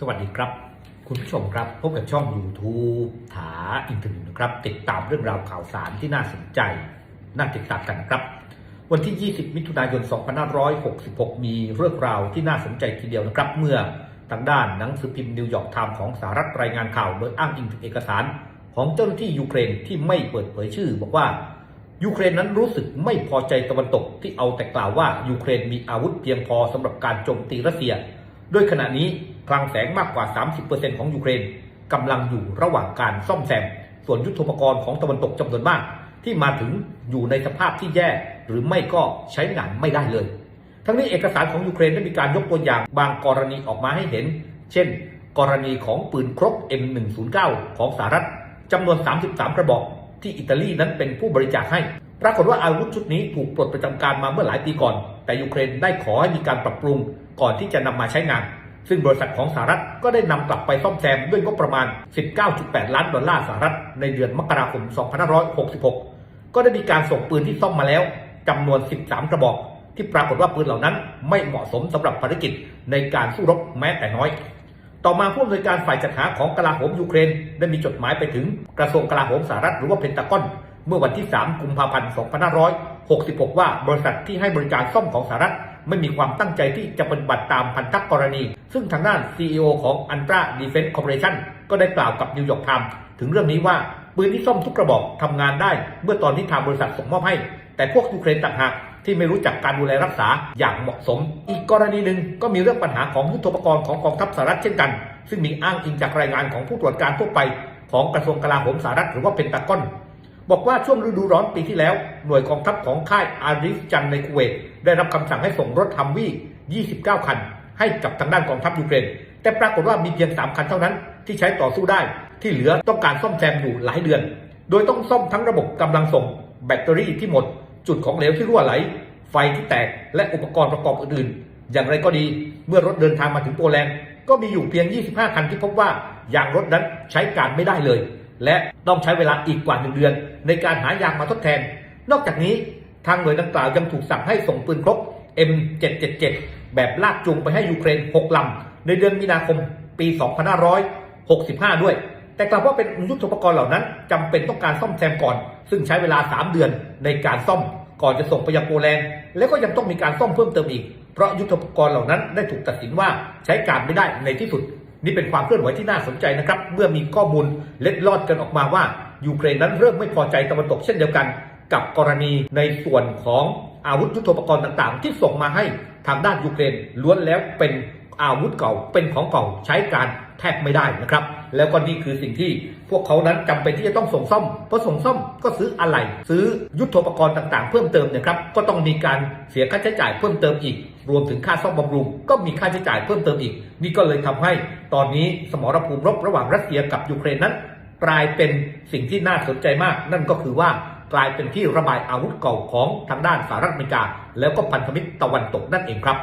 สวัสดีครับ คุณผู้ชมครับ พบกับช่อง YouTube ถาอินเทอร์เน็ตนะครับ ติดตามเรื่องราวข่าวสารที่น่าสนใจ น่าติดตามกันนะครับ วันที่ 20 มิถุนายน 2566 มีเรื่องราวที่น่าสนใจทีเดียวนะครับ เมื่อทางด้านหนังสือพิมพ์นิวยอร์กไทม์ของสหรัฐรายงานข่าวโดยอ้างอิงถึงเอกสาร ของเจ้าหน้าที่ยูเครนที่ไม่เปิดเผยชื่อ บอกว่ายูเครนนั้นรู้สึกไม่พอใจตะวันตกที่เอาแต่กล่าวว่ายูเครนมีอาวุธเพียงพอสำหรับการโจมตีรัสเซีย โดยขณะนี้คลังแสงมากกว่า 30%ของยูเครนกำลังอยู่ระหว่างการซ่อมแซม ส่วนยุทธปกรณ์ของตะวันตกจำนวนมาก ที่มาถึงอยู่ในสภาพที่แย่หรือไม่ก็ใช้งานไม่ได้เลย ทั้งนี้เอกสารของยูเครนได้มีการยกตัวอย่างบางกรณีออกมาให้เห็น เช่น กรณีของปืนครบ M109 ของสหรัฐจำนวน 33 กระบอกที่อิตาลีนั้นเป็นผู้บริจาคให้ ปรากฏว่าอาวุธชุดนี้ถูกปลดประจำการมาเมื่อหลายปีก่อน แต่ยูเครนได้ขอให้มีการปรับปรุงก่อนที่จะนำมาใช้งาน ซึ่งบริษัทของสหรัฐก็ได้นำกลับไปซ่อมแซมด้วยงบประมาณ 19.8 ล้านดอลลาร์สหรัฐในเดือนมกราคม 2566 ก็ได้มีการส่งปืนที่ซ่อมมาแล้วจำนวน 13 กระบอก ที่ปรากฏว่าปืนเหล่านั้นไม่เหมาะสมสำหรับภารกิจในการสู้รบแม้แต่น้อยต่อมาผู้อำนวยการฝ่ายจัดหาของกลาโหมยูเครน ได้มีจดหมายไปถึงกระทรวงกลาโหมสหรัฐหรือว่าเพนตากอน เมื่อวันที่ 3 กุมภาพันธ์ 2566 ว่าบริษัทที่ให้บริการซ่อมของสหรัฐไม่มีความตั้งใจที่จะปฏิบัติตามพันธกรณี ซึ่งทางด้าน CEO ของ Antra Defense Corporation ก็ได้กล่าวกับนิวยอร์กไทม์ถึงเรื่องนี้ว่าปืนที่ซ่อมทุกกระบอกทำงานได้ เมื่อตอนที่ทางบริษัทส่งมอบให้ แต่พวกยูเครนต่างหากที่ไม่รู้จักการดูแลรักษาอย่างเหมาะสม อีกกรณีหนึ่งก็มีเรื่องปัญหาของยุทโธปกรณ์ของกองทัพสหรัฐเช่นกัน ซึ่งมีอ้างอิงจากรายงานของผู้ตรวจการทั่วไป ของกระทรวงกลาโหมสหรัฐหรือว่าเพนตากอน บอกว่าช่วงฤดูร้อนปีที่แล้ว หน่วยกองทัพของค่ายอาริฟจันในคูเวตได้รับคำสั่งให้ส่งรถฮัมวี่ 29 คัน ให้กับทางด้านกองทัพยูเครน แต่ปรากฏว่ามีเพียง 3 คันเท่านั้นที่ใช้ต่อสู้ได้ ที่เหลือต้องการซ่อมแซมอยู่หลายเดือน โดยต้องซ่อมทั้งระบบกำลังส่ง แบตเตอรี่ที่หมด จุดของเหลวที่รั่วไหล ไฟที่แตก และอุปกรณ์ประกอบอื่นๆ อย่างไรก็ดี เมื่อรถเดินทางมาถึงโปแลนด์ ก็มีอยู่เพียง 25 คันที่พบว่ายางรถนั้นใช้การไม่ได้เลย และต้องใช้เวลาอีกกว่าหนึ่งเดือน ในการหายางมาทดแทน นอกจากนี้ทางหน่วยดังกล่าวยังถูกสั่งให้ส่งปืนครบ M777 แบบลากจูงไปให้ยูเครน 6 ลำ ในเดือนมีนาคมปี 2565 ด้วย แต่กลับว่าเป็นยุทธปกรณ์เหล่านั้นจำเป็นต้องการซ่อมแซมก่อน ซึ่งใช้เวลา 3 เดือนในการซ่อมก่อนจะส่งไปยังโปแลนด์ แล้วก็ยังต้องมีการซ่อมเพิ่มเติมอีก เพราะยุทธปกรณ์เหล่านั้นได้ถูกตัดสินว่าใช้การไม่ได้ในที่สุด นี่เป็นความเคลื่อนไหวที่น่าสนใจนะครับ เมื่อมีข้อมูลเล็ดลอดกันออกมาว่ายูเครนนั้นเริ่มไม่พอใจตะวันตกเช่นเดียวกัน กับกรณีในส่วนของอาวุธยุทโธปกรณ์ต่างๆ ที่ส่งมาให้ทางด้านยูเครนล้วนแล้วเป็น อาวุธเก่าเป็นของเก่าใช้การแทบไม่ได้นะครับ แล้วก็นี่คือสิ่งที่พวกเขานั้นจำเป็นที่จะต้องส่งซ่อมเพราะส่งซ่อมก็ซื้ออะไหล่ซื้อยุทโธปกรณ์ต่างๆ เพิ่มเติมนะครับ ก็ต้องมีการเสียค่าใช้จ่ายเพิ่มเติมอีก รวมถึงค่าซ่อมบำรุง ก็มีค่าใช้จ่ายเพิ่มเติมอีก นี่ก็เลยทำให้ตอนนี้สมรภูมิรบระหว่างรัสเซียกับยูเครนนั้น กลายเป็นสิ่งที่น่าสนใจมาก นั่นก็คือว่ากลายเป็นที่ระบายอาวุธเก่าของทางด้านสหรัฐอเมริกา แล้วก็พันธมิตรตะวันตกนั่นเองครับ